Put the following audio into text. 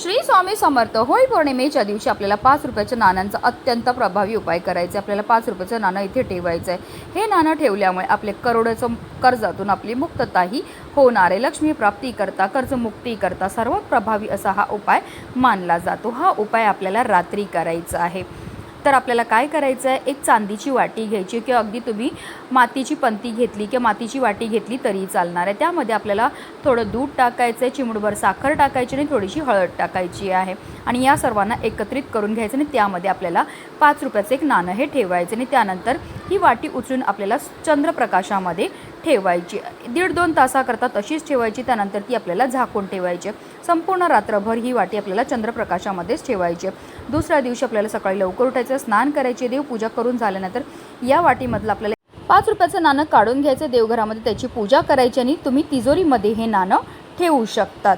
श्री स्वामी समर्थ होळी पौर्णिमेच्या दिवशी आपल्याला पाच रुपयाच्या नाण्यांचा अत्यंत प्रभावी उपाय करायचा. आहे आपल्याला पाच रुपयाचं नाणं इथे ठेवायचं आहे हे नाणं ठेवल्यामुळे आपले करोडोचं कर्जातून आपली मुक्तताही होणार आहे. लक्ष्मी प्राप्ती करता करता सर्वात प्रभावी असा हा उपाय मानला जातो. हा उपाय आपल्याला रात्री करायचा आहे. तर आपल्याला काय करायचं आहे एक चांदीची वाटी घ्यायची किंवा अगदी तुम्ही मातीची पंती घेतली किंवा मातीची वाटी घेतली तरी चालणार आहे. त्यामध्ये आपल्याला थोडं दूध टाकायचं आहे चिमूटभर साखर टाकायची आणि थोडीशी हळद टाकायची आहे. आणि या सर्वांना एकत्रित करून घ्यायचं आणि त्यामध्ये आपल्याला पाच रुपयाचं एक नाणं हे ठेवायचं. आणि त्यानंतर ही वाटी उचलून आपल्याला चंद्रप्रकाशामध्ये ठेवायची. दीड दोन तासाकरता तशीच ठेवायची त्यानंतर ती आपल्याला झाकून ठेवायची. संपूर्ण रात्रभर ही वाटी आपल्याला चंद्रप्रकाशामध्येच ठेवायची. दुसऱ्या दिवशी आपल्याला सकाळी लवकर उठायचं स्नान करायचे देवपूजा करून झाल्यानंतर या वाटीमधलं आपल्याला पाच रुपयाचं नाणं काढून घ्यायचं. देवघरामध्ये त्याची पूजा करायची आणि तुम्ही तिजोरीमध्ये हे नाणं ठेवू शकतात.